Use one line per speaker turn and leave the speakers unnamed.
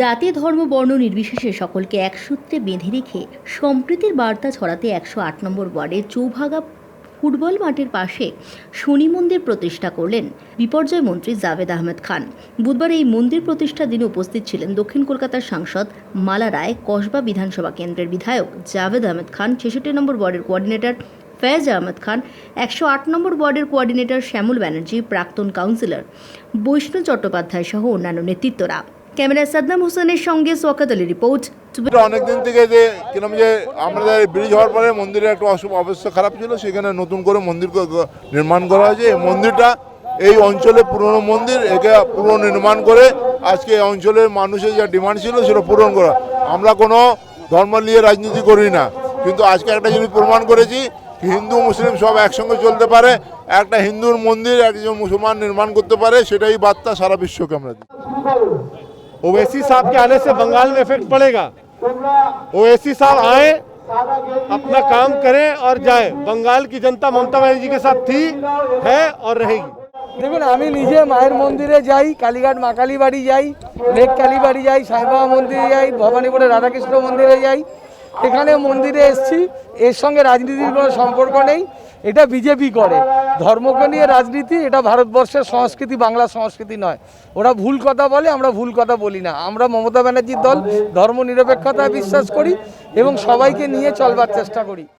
জাতি, ধর্ম, বর্ণ নির্বিশেষে সকলকে এক সূত্রে বেঁধে রেখে সম্প্রীতির বার্তা ছড়াতে একশো আট নম্বর ওয়ার্ডের চৌভাগা ফুটবল মাঠের পাশে শনি মন্দির প্রতিষ্ঠা করলেন বিপর্যয় মন্ত্রী জাভেদ আহমেদ খান। বুধবার এই মন্দির প্রতিষ্ঠা দিনে উপস্থিত ছিলেন দক্ষিণ কলকাতার সাংসদ মালা রায়, কসবা বিধানসভা কেন্দ্রের বিধায়ক জাভেদ আহমেদ খান, ছেষট্টি নম্বর ওয়ার্ডের কোঅর্ডিনেটর ফয়েজ আহমেদ খান, একশো আট নম্বর ওয়ার্ডের কোঅর্ডিনেটর শ্যামল ব্যানার্জি, প্রাক্তন কাউন্সিলর বৈষ্ণব চট্টোপাধ্যায় সহ অন্যান্য নেতৃত্বরা। ক্যামেরায় সাদ্দাম হোসেনের সঙ্গে সোয়াকাত আলী রিপোর্ট
এটা অনেক দিন থেকে যে কিরম যে আমাদের ব্রিজ হওয়ার পরে মন্দিরের একটা অসুখ অবস্থা খারাপ ছিল, সেখানে নতুন করে মন্দির নির্মাণ করা হয়েছে। এই মন্দিরটা এই অঞ্চলে পুরনো মন্দির, একে পুনর্নির্মাণ করে আজকে এই অঞ্চলের মানুষের যা ডিমান্ড ছিল সেটা পূরণ করা। আমরা কোনো ধর্ম নিয়ে রাজনীতি করি না। কিন্তু আজকে একটা জিনিস প্রমাণ করেছি, হিন্দু, মুসলিম সব একসঙ্গে চলতে পারে। একটা হিন্দুর মন্দির, একজন মুসলমান নির্মাণ করতে পারে, সেটাই বার্তা সারা বিশ্বকে আমরা দিই।
ओवैसी साहब के आने से बंगाल में इफेक्ट पड़ेगा ओवैसी साहब आए अपना काम करें और जाए बंगाल की जनता ममता बनर्जी के साथ थी है और रहेगी
দেখুন আমি নিজে মায়ের মন্দিরে যাই কালীঘাট মা কালী বাড়ি যাই লেক কালী বাড়ি যাই সাইবাবা মন্দিরে যাই ভবানীপুরে রাধাকৃষ্ণ মন্দিরে যাই এখানে মন্দিরে এসছি এর সঙ্গে রাজনীতির কোনো সম্পর্ক নেই এটা বিজেপি করে। ধর্মকে নিয়ে রাজনীতি, এটা ভারতবর্ষের সংস্কৃতি, বাংলা সংস্কৃতি নয়। ওরা ভুল কথা বলে, আমরা ভুল কথা বলি না। আমরা মমতা ব্যানার্জির দল ধর্ম নিরপেক্ষতায় বিশ্বাস করি এবং সবাইকে নিয়ে চলবার চেষ্টা করি।